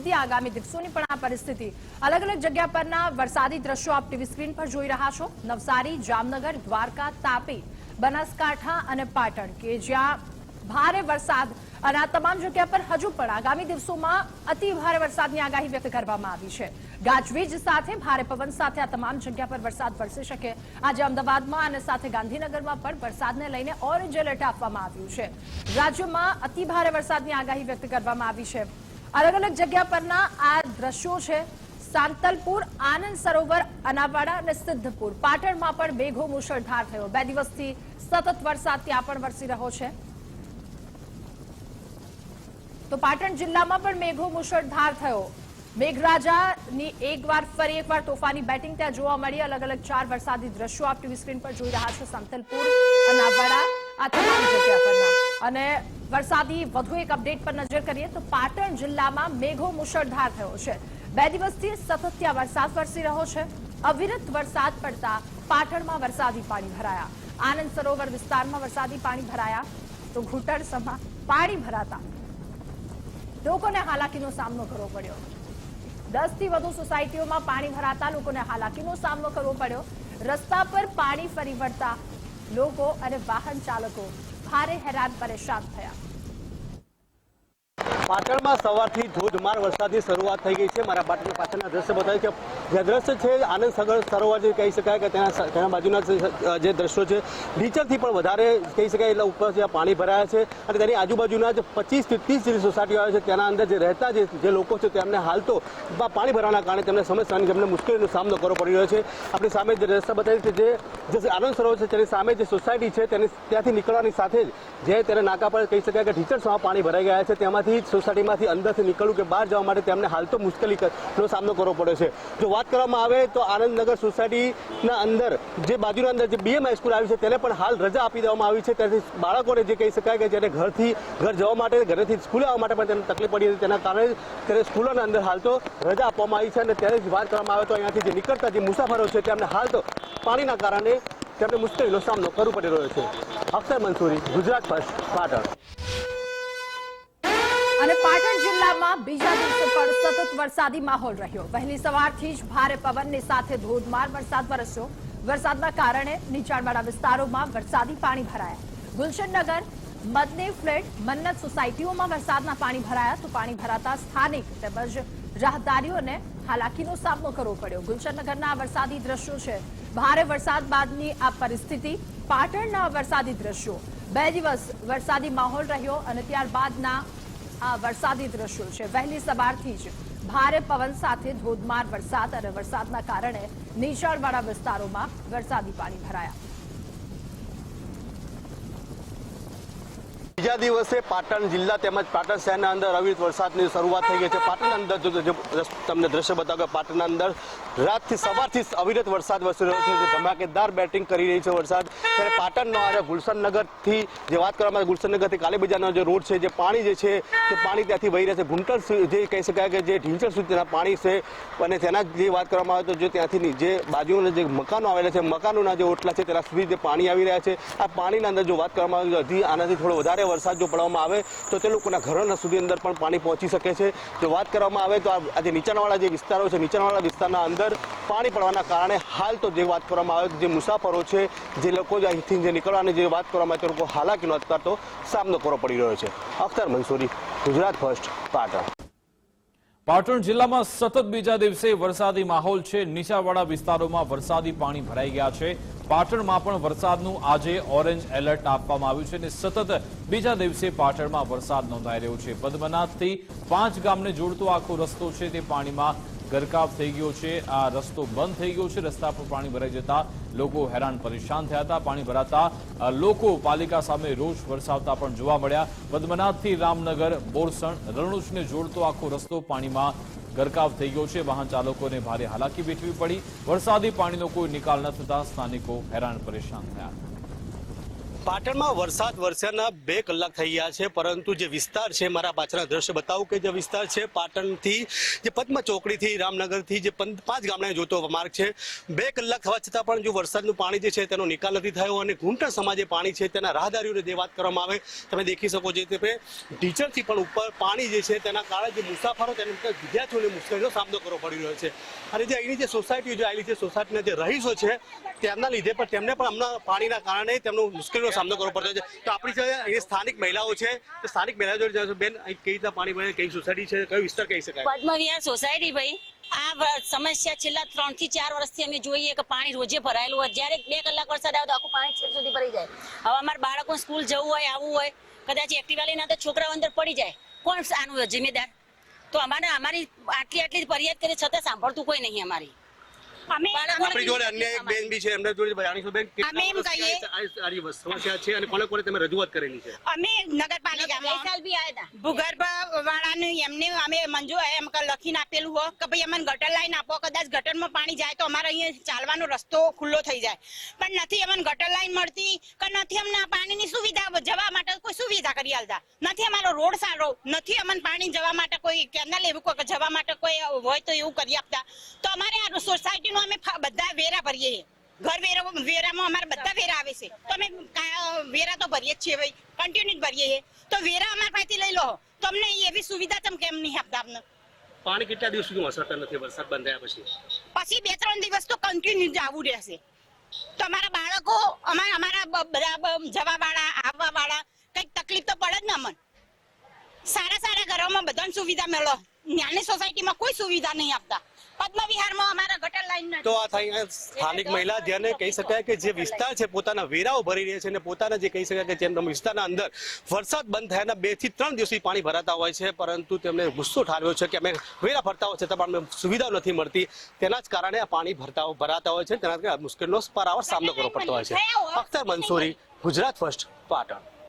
પરિસ્થિતિ આગામી દિવસોની પણ આ પરિસ્થિતિ. અલગ અલગ જગ્યા પરના વરસાદી દ્રશ્યો આપ ટીવી સ્ક્રીન પર જોઈ રહ્યા છો. નવસારી, જામનગર, દ્વારકા, તાપી, બનાસકાંઠા અને પાટણ, કે જ્યાં ભારે વરસાદ અને આ તમામ જગ્યા પર હજુ પણ આગામી દિવસોમાં અતિ ભારે વરસાદની આગાહી વ્યક્ત કરવામાં આવી છે. ગાજવીજ સાથે ભારે પવન સાથે આ તમામ જગ્યા પર વરસાદ વરસી શકે. આજે અમદાવાદમાં અને સાથે ગાંધીનગરમાં પણ વરસાદને લઈને ઓરેન્જ એલર્ટ આપવામાં આવ્યું છે. રાજ્યમાં અતિ ભારે વરસાદની આગાહી વ્યક્ત કરવામાં આવી છે. અલગ અલગ જગ્યા પરના આ દ્રશ્યો છે. સાંતલપુર, આનંદ સરોવર, અનાવાડા અને સિદ્ધપુર. પાટણમાં પણ મેઘો મુશળધાર થયો. બે દિવસથી સતત વરસાદ ત્યાં પણ વરસી રહ્યો છે. તો પાટણ જિલ્લામાં પણ મેઘો મુશળધાર થયો. મેઘરાજાની એકવાર ફરી એકવાર તોફાની બેટિંગ ત્યાં જોવા મળી. અલગ અલગ ચાર વરસાદી દ્રશ્યો આપ ટીવી સ્ક્રીન પર જોઈ રહ્યા છો. સંતલપુર, અનાવાડા આ અને વરસાદની વધુ એક અપડેટ પર નજર કરીએ તો પાટણ જિલ્લામાં મેઘો મુશળધાર થયો છે. બે દિવસથી સતત ત્યાં વરસાદ વરસી રહ્યો છે. અવિરત વરસાદ પડતા પાટણમાં વરસાદી પાણી ભરાયા. આનંદ સરોવર વિસ્તારમાં વરસાદી પાણી ભરાયા. તો ઘૂંટણ સમા પાણી ભરાતા. લોકોને હાલાકીનો સામનો કરવો પડ્યો. દસથી વધુ સોસાયટીઓમાં પાણી ભરાતા લોકોને હાલાકીનો સામનો કરવો પડ્યો. રસ્તા પર પાણી ફરી વળતા લોકો અને વાહન ચાલકો ભારે હેરાન પરેશાન થયા. પાટણમાં સવારથી ધોધમાર વરસાદની શરૂઆત થઈ ગઈ છે. મારા પાટણની પાછળના દ્રશ્ય બતાવ્યું છે. જે દ્રશ્ય છે, આનંદ સગર સરોવર જે કહી શકાય કે તેના તેના બાજુના જે- દ્રશ્યો છે નીચરથી પણ વધારે કહી શકાય એટલે ઉપર જ્યાં પાણી ભરાયા છે અને તેની આજુબાજુના જે પચીસથી ત્રીસ જેવી સોસાયટીઓ આવે છે, તેના અંદર જે રહેતા જે લોકો છે તેમને હાલ તો પાણી ભરાવાના કારણે તેમને સમસ્યાની તેમને મુશ્કેલીનો સામનો કરવો પડી રહ્યો છે. આપણી સામે જે રસ્તા બતાવી છે, જે આનંદ સરોવર છે, તેની સામે જે સોસાયટી છે, તેની, ત્યાંથી નીકળવાની સાથે જ જે તેના નાકા પર કહી શકાય કે ઢીચણસમાં પાણી ભરાઈ ગયા છે. તેમાંથી સોસાયટીમાંથી અંદરથી નીકળવું કે બહાર જવા માટે તેમને હાલ તો મુશ્કેલીનો સામનો કરવો પડે છે. જો વાત કરવામાં આવે તો આનંદનગર સોસાયટીના અંદર, જે બાજુના અંદર જે બીએમ હાઈસ્કૂલ આવી છે, તેને પણ હાલ રજા આપી દેવામાં આવી છે. ત્યાંથી બાળકોને જે કહી શકાય કે જેને ઘરથી, ઘર જવા માટે, ઘરેથી સ્કૂલે આવવા માટે પણ તેને તકલીફ પડી હતી, તેના કારણે ત્યારે સ્કૂલોના અંદર હાલ તો રજા આપવામાં આવી છે અને ત્યારે જ વાત કરવામાં આવે તો અહીંયાથી જે નીકળતા જે મુસાફરો છે, તેમને હાલ તો પાણીના કારણે તેમને મુશ્કેલીનો સામનો કરવો પડી રહ્યો છે. અક્ષર મંસૂરી, ગુજરાત ફર્સ્ટ, પાટણ. અને પાટણ જિલ્લામાં બીજા દિવસે પણ સતત વરસાદી માહોલ રહ્યો. વહેલી સવારથી જ ભારે પવનની સાથે ધોધમાર વરસાદ વરસ્યો. વરસાદના કારણે નીચાણવાળા વિસ્તારોમાં વરસાદી પાણી ભરાયા. ગુલશનનગર, મદને ફ્લેટ, મન્નત સોસાયટીઓમાં વરસાદના પાણી ભરાયા તો પાણી ભરાતા સ્થાનિક તેમજ રાહદારીઓને હાલાકીનો સામનો કરવો પડ્યો. ગુલશનનગરના વરસાદી દ્રશ્યો છે. ભારે વરસાદ બાદની આ પરિસ્થિતિ પાટણના વરસાદી દ્રશ્યો. બે દિવસ વરસાદી માહોલ રહ્યો અને ત્યારબાદના વરસાદી દ્રશ્યો છે. વહેલી સવારથી જ ભારે પવન સાથે ધોધમાર વરસાદ અને વરસાદના કારણે નીચાણવાળા વિસ્તારોમાં વરસાદી પાણી ભરાયા. બીજા દિવસે પાટણ જિલ્લા તેમજ પાટણ શહેરના અંદર અવિરત વરસાદની શરૂઆત થઈ ગઈ છે. પાટણના અંદર જો તમને દ્રશ્ય બતાવો કે પાટણના અંદર રાતથી સવારથી અવિરત વરસાદ વરસી રહ્યો છે. ધમાકેદાર બેટિંગ કરી રહી છે વરસાદ. ત્યારે પાટણનો આજે ગુલશનનગરથી જે વાત કરવામાં આવે ગુલશનનગરથી કાલી બજારનો જે રોડ છે, જે પાણી જે છે, તે પાણી ત્યાંથી વહી રહ્યા છે ઘૂંટણ જે કહી શકાય કે જે ઢીંચણ સુધીના પાણી છે અને તેના જે વાત કરવામાં આવે તો જે ત્યાંથી જે બાજુના જે મકાનો આવેલા છે, મકાનોના જે ઓટલા છે, તેના સુધી જે પાણી આવી રહ્યા છે. આ પાણીના અંદર જો વાત કરવામાં આવે તો હજી આનાથી થોડો વધારે વરસાદ જો પડવામાં આવે તો તે લોકોના ઘરોના સુધી અંદર પણ પાણી પહોંચી શકે છે. જો વાત કરવામાં આવે તો આ જે નીચાણવાળા જે વિસ્તારો છે, નીચાણવાળા વિસ્તારના અંદર પાણી પડવાના કારણે હાલ તો જે વાત કરવામાં આવે જે મુસાફરો છે, જે લોકો જે અહીંથી જે નીકળવાની જે વાત કરવામાં આવે તે લોકો હાલાકીનો અત્યાર તો સામનો કરવો પડી રહ્યો છે. અખ્તર મંસૂરી, ગુજરાત ફર્સ્ટ, પાટણ. પાટણ જિલ્લામાં સતત બીજા દિવસે વરસાદી માહોલ છે. નીચાવાળા વિસ્તારોમાં વરસાદી પાણી ભરાઈ ગયા છે. પાટણમાં પણ વરસાદનું આજે ઓરેન્જ એલર્ટ આપવામાં આવ્યું છે અને સતત બીજા દિવસે પાટણમાં વરસાદ નોંધાઈ રહ્યો છે. પદ્મનાથથી પાંચ ગામને જોડતો આખો રસ્તો છે તે પાણીમાં ગરકાવ થઈ ગયો છે. આ રસ્તો બંધ થઈ ગયો છે. રસ્તા પર પાણી ભરાઈ જતા લોકો હેરાન પરેશાન થયા હતા. પાણી ભરાતા લોકો પાલિકા સામે રોષ વરસાવતા પણ જોવા મળ્યા. પદ્મનાથથી રામનગર, બોરસણ રણુજને જોડતો આખો રસ્તો પાણીમાં ગરકાવ થઈ ગયો છે. વાહન ચાલકોને ભારે હાલાકી વેઠવી પડી. વરસાદી પાણીનો કોઈ નિકાલ ન થતા સ્થાનિકો હેરાન પરેશાન થયા. પાટણમાં વરસાદ વરસ્યાના બે કલાક થઈ ગયા છે, પરંતુ જે વિસ્તાર છે, મારા પાછળના દ્રશ્ય બતાવું કે જે વિસ્તાર છે, પાટણથી જે પદ્મ ચોકડીથી રામનગરથી જે પાંચ ગામડાને જોતો માર્ગ છે. બે કલાક થવા છતાં પણ જો વરસાદનું પાણી જે છે, તેનો નિકાલ નથી થયો અને ઘૂંટણ સમાજે પાણી છે, તેના રાહદારીઓને જે વાત કરવામાં આવે, તમે દેખી શકો છો. તે ટીચરથી પણ ઉપર પાણી જે છે, તેના કારણે જે મુસાફરો તેને વિદ્યાર્થીઓને મુશ્કેલીનો સામનો કરવો પડી રહ્યો છે. અને જે અહીંની જે સોસાયટી જે આવેલી છે સોસાયટીના જે રહીશો છે, તેમના લીધે પણ તેમને પણ હમણાં પાણીના કારણે તેમનો મુશ્કેલીનો સામનો કરવો પડતો છે. તો આપણી જે અહીં સ્થાનિક મહિલાઓ છે. તો સ્થાનિક મહિલાઓ જોડે. બેન કઈ રીતના પાણી ભરે કઈ સોસાયટી છે, કયો વિસ્તાર કહી શકાય? પદ્મવિહાર સોસાયટી ભાઈ, આ સમસ્યા છેલ્લા ત્રણથી ચાર વર્ષથી અમે જોઈએ કે પાણી રોજે ભરાયેલું હોય. જ્યારે બે કલાક વરસાદ આવે તો આખું પાણી છેક સુધી ભરી જાય. હવે અમારા બાળકો સ્કૂલ જવું હોય, આવવું હોય, કદાચ એક્ટિવા લઈને તો છોકરાઓ અંદર પડી જાય. કોણ આનું જિમ્મેદાર તો અમારે અમારી આટલી આટલી ફરિયાદ કરી છતાં સાંભળતું કોઈ નહીં અમારી. અમે આપણી જોડે અન્ય એક બેન બી છે એમના જોડે જાણીશું. બેન અમે એમ કહીએ- આ- આ- આ જે સમસ્યા છે અને કોને કોને તમે રજૂઆત કરેલી છે? અમે નગરપાલિકામાં સાલ બી આવ્યા હતા. ભૂગર્ભ વાળાનું એમને અમે મંજૂર એમ લખીને આપેલું હો કે ભાઈ અમને ગટર લાઈન આપો કદાચ ગટરમાં પાણી જાય તો અમારે અહીંયા ચાલવાનો રસ્તો ખુલ્લો થઈ જાય. પણ નથી અમને ગટર લાઈન મળતી કે નથી અમને પાણીની સુવિધા જવા માટે કોઈ સુવિધા કરી આલતા. નથી અમારો રોડ સારો નથી અમને પાણી જવા માટે કોઈ કેનાલ એવું કોઈ જવા માટે કોઈ હોય તો એવું કરી આપતા. તો અમારે આ સોસાયટીનું અમે બધા વેરા ભરીએ છીએ. ઘર વેરા વેરામાં અમારે બધા વેરા આવે છે. તો અમે વેરા તો ભરીએ જ છીએ ભાઈ. કન્ટિન્યુ જ ભરીએ છીએ. તો વેરા અમારા પાસેથી લઈ લો. તો અમને એવી સુવિધા તમે કેમ નહીં આપતા અમને પાણી કેટલા દિવસ સુધી અસરતા નથી વરસાદ બંધ થયા પછી? પછી બે ત્રણ દિવસ તો કન્ટિન્યુ જ આવવું રહેશે. તો અમારા બાળકો અમારા અમારા બધા જવા વાળા આવવા વાળા કંઈક તકલીફ તો પડે જ ને અમને. સારા સારા ઘરોમાં બધાને સુવિધા મળો. નાની સોસાયટીમાં કોઈ સુવિધા નહીં આપતા. પદ્મ અમારા ગટર લાઈન તો આ થાય સ્થાનિક મહિલા જેને કહી શકાય કે જે વિસ્તાર છે પોતાના વેરાઓ ભરી રહ્યા છે અને પોતાના જે કહી શકાય કે જેમ વિસ્તારના અંદર વરસાદ બંધ થયાના બેથી ત્રણ દિવસથી પાણી ભરાતા હોય છે પરંતુ તેમને ગુસ્સો ઠાલવ્યો છે કે અમે વેરા ભરતા હોય છે પણ અમને સુવિધાઓ નથી મળતી. તેના જ કારણે આ પાણી ભરતા ભરાતા હોય છે તેના કારણે મુશ્કેલીનો પારાવાર સામનો કરવો પડતો હોય છે. અખ્તર મંસૂરી ગુજરાત ફર્સ્ટ પાટણ.